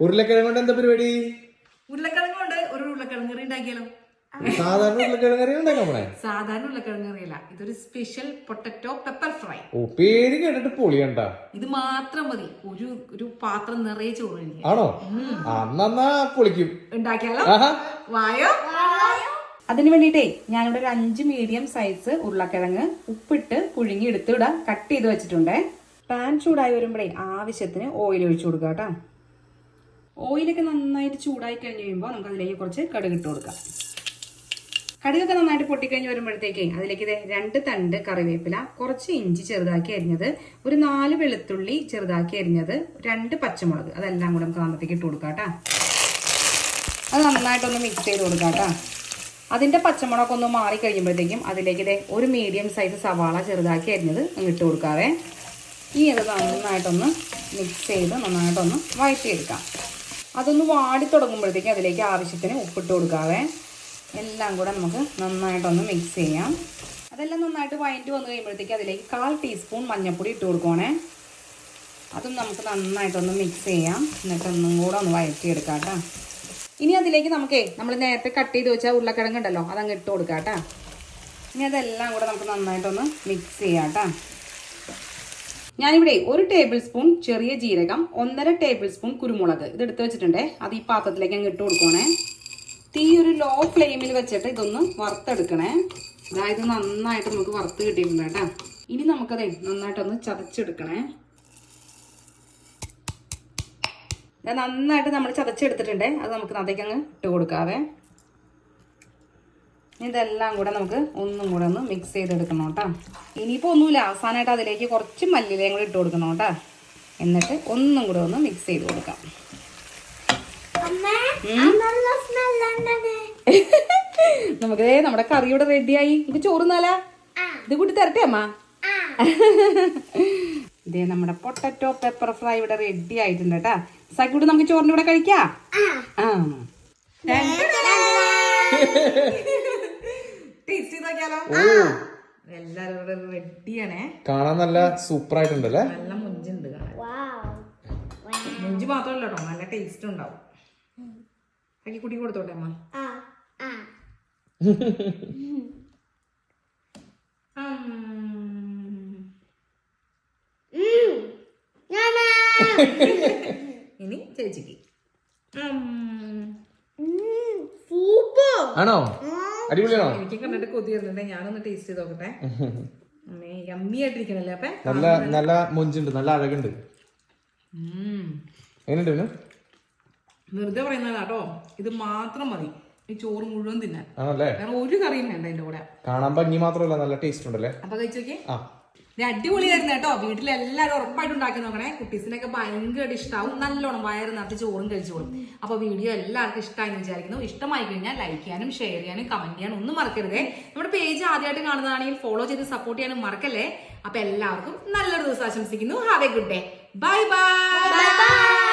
ഉരുളക്കിഴങ്ങ് കൊണ്ട് എന്താ പരിപാടി? ഉരുളക്കിഴങ്ങ് കൊണ്ട് ഒരു ഉരുളക്കിഴങ്ങ് കറി ഉണ്ടാക്കിയാലോ? സാധാരണ ഉരുളക്കിഴങ്ങ് കറി ഉണ്ടാക്കാം സാധാരണ ഉരുളക്കിഴങ്ങ് കറിയല്ല. ഇതൊരു സ്പെഷ്യൽ പൊട്ടറ്റോ പെപ്പർ ഫ്രൈ ഓ പേര് കേട്ടിട്ട് പൊളിയണ്ട. ഇത് മാത്രം മതി. ഒരു ഒരു പാത്രം നിറയെ ചോറ് ആണോ? അന്നാ പൊളിക്കും. ഉണ്ടാക്കിയാലോ? വായോ? അതിന് വേണ്ടിയിട്ടേ ഞാനിവിടെ ഒരു അഞ്ച് മീഡിയം സൈസ് ഉരുളക്കിഴങ്ങ് ഉപ്പിട്ട് പുഴുങ്ങി എടുത്തിടാം കട്ട് ചെയ്ത് വെച്ചിട്ടുണ്ടേ. പാൻ ചൂടായി വരുമ്പോഴേ ആവശ്യത്തിന് ഓയിൽ ഒഴിച്ചു കൊടുക്കാം കേട്ടോ ഓയിലൊക്കെ നന്നായിട്ട് ചൂടായി കഴിഞ്ഞ് കഴിയുമ്പോൾ നമുക്ക് അതിലേക്ക് കുറച്ച് കടുക് ഇട്ട് കൊടുക്കാം. കടുകൊക്കെ നന്നായിട്ട് പൊട്ടിക്കഴിഞ്ഞ് വരുമ്പോഴത്തേക്ക് അതിലേക്ക് രണ്ട് തണ്ട് കറിവേപ്പില കുറച്ച് ഇഞ്ചി ചെറുതാക്കി അരിഞ്ഞത് ഒരു നാല് വെളുത്തുള്ളി ചെറുതാക്കി അരിഞ്ഞത് രണ്ട് പച്ചമുളക്. അതെല്ലാം കൂടെ നമുക്ക് നന്നത്തേക്ക് ഇട്ട് കൊടുക്കാം കേട്ടോ. അത് നന്നായിട്ടൊന്ന് മിക്സ് ചെയ്ത് കൊടുക്കാം കേട്ടോ. അതിന്റെ ഒന്ന് മാറി കഴിയുമ്പോഴത്തേക്കും അതിലേക്ക് ഇതേ ഒരു മീഡിയം സൈസ് സവാള ചെറുതാക്കി അരിഞ്ഞത് അങ്ങ് ഇട്ട് കൊടുക്കാവേ. ഇനി അത് നന്നായിട്ടൊന്ന് മിക്സ് ചെയ്ത് നന്നായിട്ടൊന്ന് വഴറ്റിയെടുക്കാം. അതൊന്ന് വാടി തുടങ്ങുമ്പോഴത്തേക്കും അതിലേക്ക് ആവശ്യത്തിന് ഉപ്പിട്ട് കൊടുക്കാവേ. എല്ലാം കൂടെ നമുക്ക് നന്നായിട്ടൊന്ന് മിക്സ് ചെയ്യാം. അതെല്ലാം നന്നായിട്ട് വഴറ്റി വന്നു കഴിയുമ്പോഴത്തേക്ക് അതിലേക്ക് കാൽ ടീസ്പൂൺ മഞ്ഞൾപ്പൊടി ഇട്ട് കൊടുക്കണേ അതും നമുക്ക് നന്നായിട്ടൊന്ന് മിക്സ് ചെയ്യാം. എന്നിട്ട് ഒന്നും കൂടെ ഒന്ന് വഴറ്റിയെടുക്കാം കേട്ടോ. ഇനി അതിലേക്ക് നമുക്കേ നമ്മൾ നേരത്തെ കട്ട് ചെയ്ത് വെച്ച ഉരുളക്കിഴങ്ങ് ഉണ്ടല്ലോ അതങ്ങ് ഇട്ട് കൊടുക്കാം കേട്ടോ. ഇനി അതെല്ലാം കൂടെ നമുക്ക് നന്നായിട്ടൊന്ന് മിക്സ് ചെയ്യാം കേട്ടോ. ഞാനിവിടെ ഒരു ടേബിൾ സ്പൂൺ ചെറിയ ജീരകം ഒന്നര ടേബിൾ സ്പൂൺ കുരുമുളക്. ഇത് എടുത്ത് വെച്ചിട്ടുണ്ടേ. അത് ഈ പാത്രത്തിലേക്ക് അങ്ങ് ഇട്ട് കൊടുക്കണേ തീ ഒരു ലോ ഫ്ലെയിമിൽ വെച്ചിട്ട് ഇതൊന്ന് വറുത്തെടുക്കണേ. അതായത് നന്നായിട്ട് നമുക്ക് വറുത്ത് കിട്ടിയിട്ടുണ്ട് കേട്ടോ. ഇനി നമുക്കതേ നന്നായിട്ടൊന്ന് ചതച്ചെടുക്കണേ. നന്നായിട്ട് നമ്മൾ ചതച്ചെടുത്തിട്ടുണ്ടേ. അത് നമുക്ക് അതേക്ക് അങ്ങ് ഇട്ട് കൊടുക്കാവേ. ഇതെല്ലാം കൂടെ നമുക്ക് ഒന്നും കൂടെ ഒന്ന് മിക്സ് ചെയ്തെടുക്കണം കേട്ടോ. ഇനിയിപ്പോൾ ഒന്നുമില്ല. അവസാനമായിട്ട് അതിലേക്ക് കുറച്ച് മല്ലിലയും കൂടി ഇട്ട് കൊടുക്കണം കേട്ടോ. എന്നിട്ട് ഒന്നും കൂടെ ഒന്ന് മിക്സ് ചെയ്ത് കൊടുക്കാം. നമുക്ക് നമ്മുടെ കറി ഇവിടെ റെഡിയായി ചോറ് നല്ല ഇത് കൂട്ടി തരട്ടെ അമ്മ? ഇതേ നമ്മുടെ പൊട്ടറ്റോ പെപ്പർ ഫ്രൈ ഇവിടെ റെഡി ആയിട്ടുണ്ട് കേട്ടാ. സൈക്കൂട്ട് നമുക്ക് ചോറിന്റെ കൂടെ കഴിക്കാം? ആ. നോക്കിയാലോ? എല്ലാരും റെഡിയാണേ കാണാൻ നല്ല സൂപ്പർ ആയിട്ടുണ്ടല്ലേ നല്ല മുഞ്ചുണ്ട് കാണാൻ. മുഞ്ച് മാത്രമല്ല കേട്ടോ നല്ല ടേസ്റ്റ് ഉണ്ടാവും. കൈ കുട്ടി കൊടുത്തോട്ടെ അമ്മ. ഇനി ചേച്ചിക്ക്. ആണോ? അടിപൊളിയാണോ? എനിക്ക് കണ്ടിട്ട് കൊതി വരുന്നുണ്ട് ഞാനൊന്ന് ടേസ്റ്റ് ചെയ്ത് നോക്കട്ടെ. യമ്മി ആയിട്ടിരിക്കണല്ലേ അപ്പൊ? നല്ല നല്ല മൊഞ്ചുണ്ട്. നല്ല അഴകുണ്ട്. എങ്ങനെയുണ്ട് ഇവന്? വെറുതെ പറയുന്നതാ കേട്ടോ. ഇത് മാത്രം മതി. ഈ ചോറ് മുഴുവൻ തിന്നാൻ. ആണല്ലേ? വേറെ ഒരു കറിയും വേണ്ട അതിന്റെ കൂടെ. കാണാൻ ഭംഗി മാത്രമല്ല. നല്ല ടേസ്റ്റ് ഉണ്ടല്ലേ? അപ്പൊ കഴിച്ചോക്കെ ആ. അടിപൊളിയായിരുന്നു കേട്ടോ. വീട്ടിലെല്ലാവരും ഉറപ്പായിട്ട് ഉണ്ടാക്കി നോക്കണേ. കുട്ടീസിനൊക്കെ ഭയങ്കര ഇഷ്ടമാവും നല്ലോണം വയറ് നിറച്ച് ചോറും കഴിച്ചോളും അപ്പോൾ വീഡിയോ എല്ലാവർക്കും ഇഷ്ടമായി വിചാരിക്കുന്നു. ഇഷ്ടമായി കഴിഞ്ഞാൽ ലൈക്ക് ചെയ്യാനും ഷെയർ ചെയ്യാനും കമന്റ് ചെയ്യാനും ഒന്നും മറക്കരുതേ. നമ്മുടെ പേജ് ആദ്യമായിട്ട് കാണുന്നതാണെങ്കിൽ ഫോളോ ചെയ്ത് സപ്പോർട്ട് ചെയ്യാനും മറക്കല്ലേ? അപ്പോൾ എല്ലാവർക്കും നല്ലൊരു ദിവസം ആശംസിക്കുന്നു. Have a good day bye bye